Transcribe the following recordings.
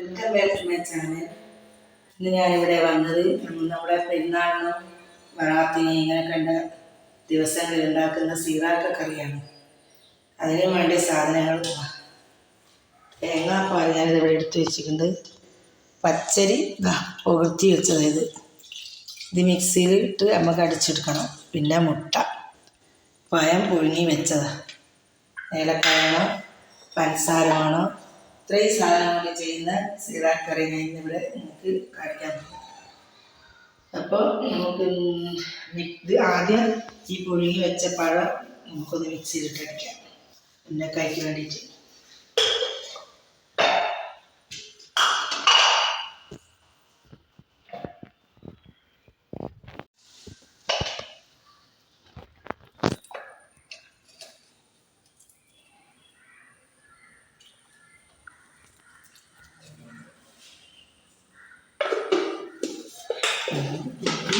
Welcome back to my channel ഇന്ന് ഞാനിവിടെ വന്നത് നമ്മുടെ പെരുന്നാളിനും വറാത്തിന് ഇങ്ങനെ കണ്ട ദിവസങ്ങളിൽ ഉണ്ടാക്കുന്ന സീറാക്ക കറിയാണ് അതിനു വേണ്ടി സാധനങ്ങൾ തേങ്ങാപ്പാൽ ഞാനിത് ഇവിടെ എടുത്ത് വെച്ചിട്ടുണ്ട്. പച്ചരി ദാ വെച്ചതായത്. വെച്ചത് ഇത് മിക്സിയിൽ ഇട്ട് നമുക്ക് അടിച്ചെടുക്കണം. പിന്നെ മുട്ട. പഴം പുഴുങ്ങി വെച്ചതാണ് ഏലക്കായ വേണം പഞ്ചസാര ഇത്രയും സാധനങ്ങൾ ചെയ്യുന്ന സീറാ കറി ഞാൻ ഇന്നിവിടെ നമുക്ക് കാണിക്കാൻ പോകും അപ്പോൾ നമുക്ക് ഇത് ആദ്യം ഈ പുഴുങ്ങി വെച്ച പഴം നമുക്കൊന്ന് മിക്സിയിലിട്ട് അടിക്കാം കൈക്ക് വേണ്ടിയിട്ട്. Mm-hmm.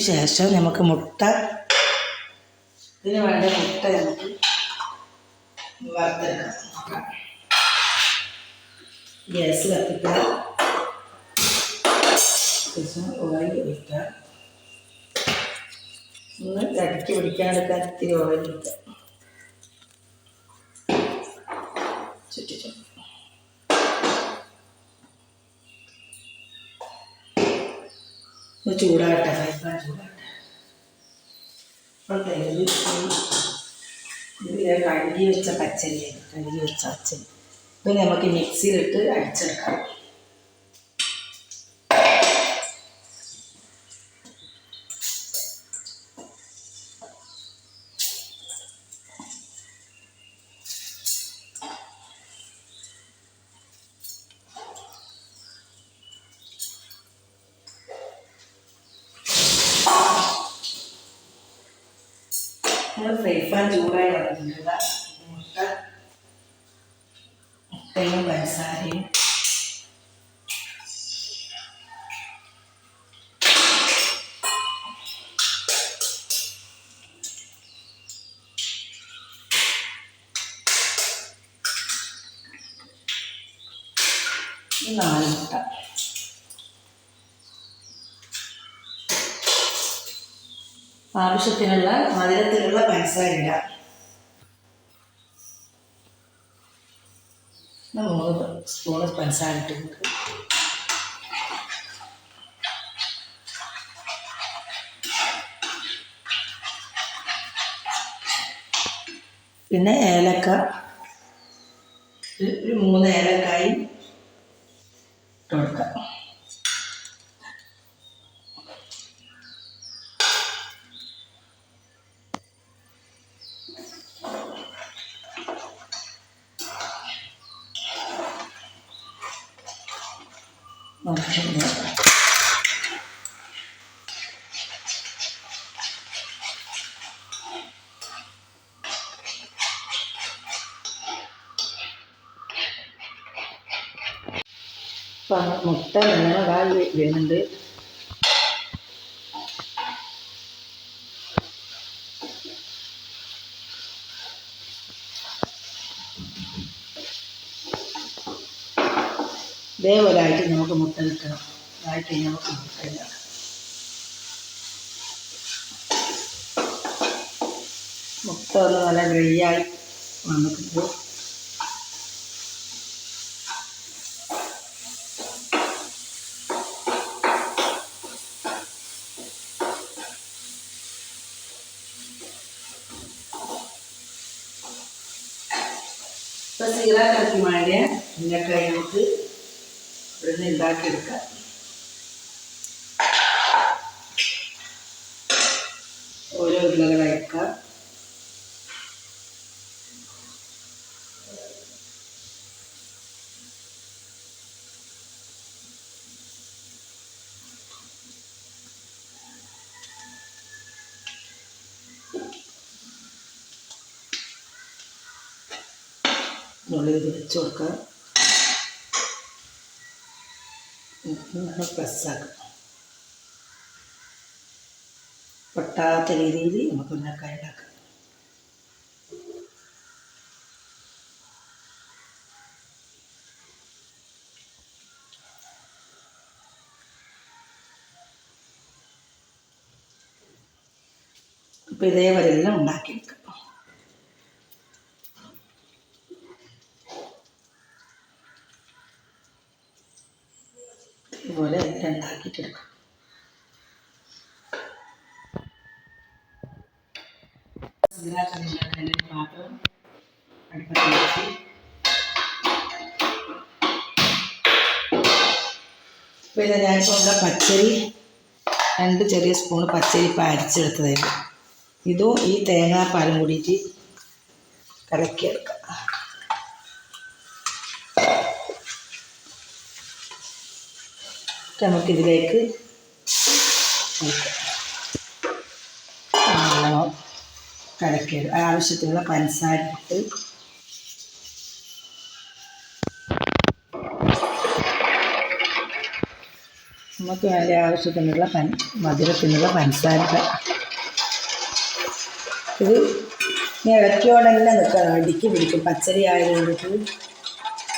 ശേഷം നമുക്ക് മുട്ട ഇതിന് വേണ്ട മുട്ട നമുക്ക് വറുത്തെടുക്കാം. ഗ്യാസ് കത്തിക്കുക ശേഷം ഓയിൽ ഒഴിക്കുക ഒന്ന് ഇടയ്ക്ക് പിടിക്കാതെടുക്കാൻ ഇത്തിരി ഓയിൽ ഒഴിക്കുക ചുറ്റിച്ചു ചൂടാകട്ടെ ഫ്രൈ പാൻ ചൂടാകട്ടെ. അപ്പോൾ ഇതിൽ കഴുകി വെച്ച പച്ചരി കഴുകി വെച്ച പച്ചരി ഇത് നമുക്ക് മിക്സിയിലിട്ട് അടിച്ചെടുക്കാം. പാൻ ചൂടായി വന്നിട്ടുണ്ട് മുട്ട മുട്ടയും പഞ്ചസാരയും. നാല് മുട്ട. ആവശ്യത്തിനുള്ള മധുരത്തിലുള്ള പഞ്ചസാര മൂന്ന് സ്പൂണ് പഞ്ചസാര ഇട്ടിട്ടുണ്ട് പിന്നെ ഏലക്ക. ഒരു മൂന്ന് ഏലക്കായും ഇട്ട് കൊടുക്കാം നോക്കിയിട്ട് ഇപ്പം മുട്ട നല്ലോണം കാൽ വരുന്നുണ്ട് ഇതേപോലെ നമുക്ക് മുട്ട നിൽക്കണം ഇതായിട്ട് നമുക്ക് മുട്ട ഉണ്ടാക്കാം മുട്ട ഒന്ന് നല്ല ഡ്രൈ ആയി വന്നിട്ടുണ്ട് ഇപ്പൊ സീറാക്കറക്കി വേണ്ടിയ ഉന്നക്കായി നമുക്ക് ഇവിടുന്ന് ഉണ്ടാക്കിയെടുക്കാം ഓരോ ഉരുളകൾ അയക്കാം ഉള്ളിൽ വെച്ച് കൊടുക്കുക. ഇങ്ങനെ പ്രസ്സാക്കുക പൊട്ടാത്ത രീതിയിൽ നമുക്ക് ഉന്നക്കായ ഉണ്ടാക്കാം. അപ്പം ഇതേപോലെ എല്ലാം ഉണ്ടാക്കിയെടുക്കാം ഇതുപോലെ രണ്ടാക്കിയിട്ടെടുക്കും പിന്നെ പാത്രം അടുപ്പത്ത് വെച്ച് ഇത് ഞാനിപ്പോൾ ഇവിടെ പച്ചരി രണ്ട് ചെറിയ സ്പൂൺ പച്ചരി ഇപ്പം അരിച്ചെടുത്തതായിരുന്നു. ഇതും ഈ തേങ്ങാപ്പാലും കൂടിയിട്ട് കലക്കിയെടുക്കാം. നമുക്കിതിലേക്ക്. നല്ലോണം കലക്കിയത്. ആവശ്യത്തിനുള്ള പഞ്ചസാര ഇട്ട് നമുക്ക് വേറെ ആവശ്യത്തിനുള്ള പൻ മധുരത്തിനുള്ള പഞ്ചസാര ഇത് ഇനി ഇളക്കിയോടെ തന്നെ നിൽക്കണം. അടിക്ക് പിടിക്കും. പച്ചരി ആയതുകൊണ്ടിട്ട്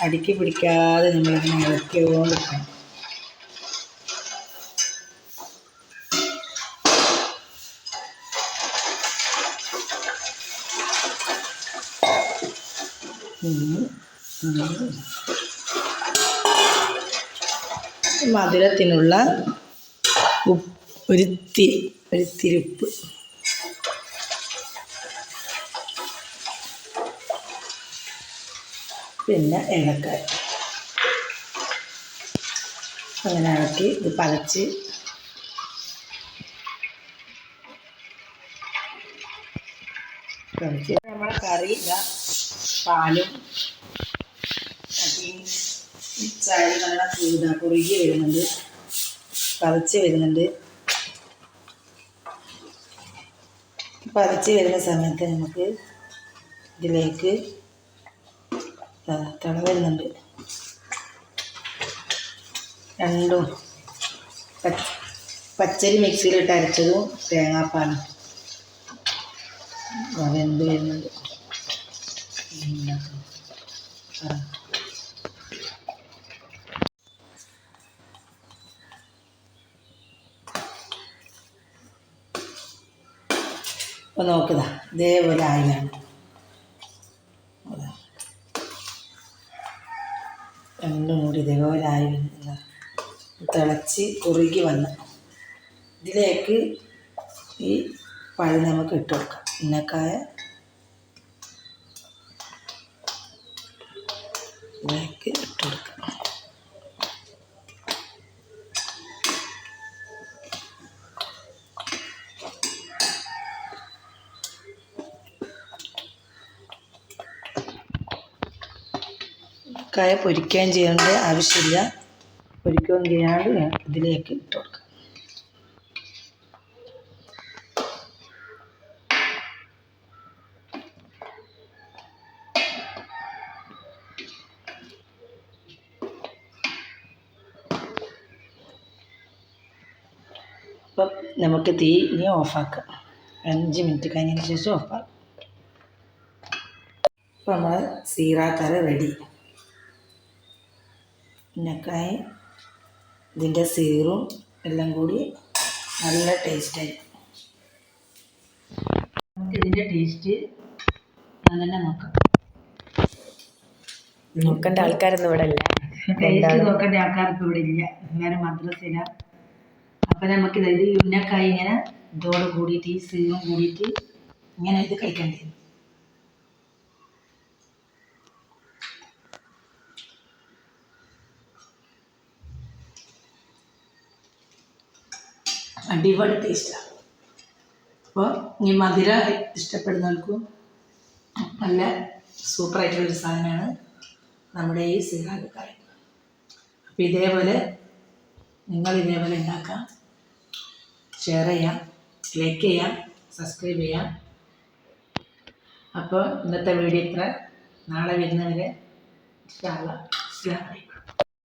അടിക്ക് പിടിക്കാതെ നമ്മളിങ്ങനെ ഇളക്കിയോണ്ട് നിൽക്കണം. ഉം. മധുരത്തിനുള്ള ഉപ്പ് ഒരു തി ഒരു തിരുപ്പ് പിന്നെ ഏലക്കായ. അങ്ങനെ ഇളക്കി ഇത് പതച്ച്. പതച്ച്. നമ്മുടെ കറി ഇതാ. പാലും ചായ നല്ല ഇതാ കുറുകി വരുന്നുണ്ട് പതച്ച് വരുന്നുണ്ട്. പതച്ച് വരുന്ന സമയത്ത് നമുക്ക് ഇതിലേക്ക് തിള വരുന്നുണ്ട്. രണ്ടും പച്ച പച്ചരി മിക്സിയിലിട്ട് അരച്ചതും തേങ്ങാപ്പാലും. വെന്ത് വരുന്നുണ്ട്. ഉണ്ടാക്കാം. അപ്പോൾ നോക്കുക ആയിലാണ്. രണ്ടും കൂടി ഇതേപോലെ ആയി തിളച്ച് കുറുകി വന്ന് ഇതിലേക്ക് ഈ പഴം നമുക്ക് ഇട്ട് കൊടുക്കാം ഉന്നക്കായ ഇതിലേക്ക് ഇട്ട് കൊടുക്കാം. കായ പൊരിക്കുകയും ചെയ്യേണ്ട ആവശ്യമില്ല. പൊരിക്കുകയും ചെയ്യാണ്ട് ഇതിലേക്ക് ഇട്ട് കൊടുക്കാം അപ്പം നമുക്ക് തീ ഇനി ഓഫാക്കാം. അഞ്ച് മിനിറ്റ് കഴിഞ്ഞതിന് ശേഷം ഓഫാക്കാം. അപ്പം നമ്മൾ സീറാക്കറി റെഡി ഉന്നക്കായ ഇതിന്റെ സീറും എല്ലാം കൂടി നല്ല ടേസ്റ്റായി നമുക്ക് ഇതിന്റെ ടേസ്റ്റ് തന്നെ നോക്കാം. നോക്കേണ്ട ആൾക്കാരൊന്നും ഇവിടെ ഇല്ല. ടേസ്റ്റ് നോക്കേണ്ട ആൾക്കാർക്ക് ഇവിടെ ഇല്ല. എല്ലാവരും മദ്രസയില അപ്പം നമുക്ക് ഇത് ഉന്നക്കായി ഇങ്ങനെ ഇതോട് കൂടിയിട്ട് ഈ കൂടിട്ട് കൂടിയിട്ട് ഇങ്ങനെ ഇത് കഴിക്കേണ്ടി വരും. അടിപൊളി ടേസ്റ്റാണ് അപ്പോൾ ഈ മധുര ഇഷ്ടപ്പെടുന്നവർക്കും നല്ല സൂപ്പറായിട്ടുള്ളൊരു സാധനമാണ് നമ്മുടെ ഈ സീറാഗ് കറി. അപ്പോൾ ഇതേപോലെ നിങ്ങൾ ഇതേപോലെ ഉണ്ടാക്കാം. ഷെയർ ചെയ്യാം ലൈക്ക് ചെയ്യാം സബ്സ്ക്രൈബ് ചെയ്യാം. അപ്പോൾ ഇന്നത്തെ വീഡിയോ ഇത്ര. നാളെ വരുന്നവരെ അസ്സലാമു അലൈക്കും.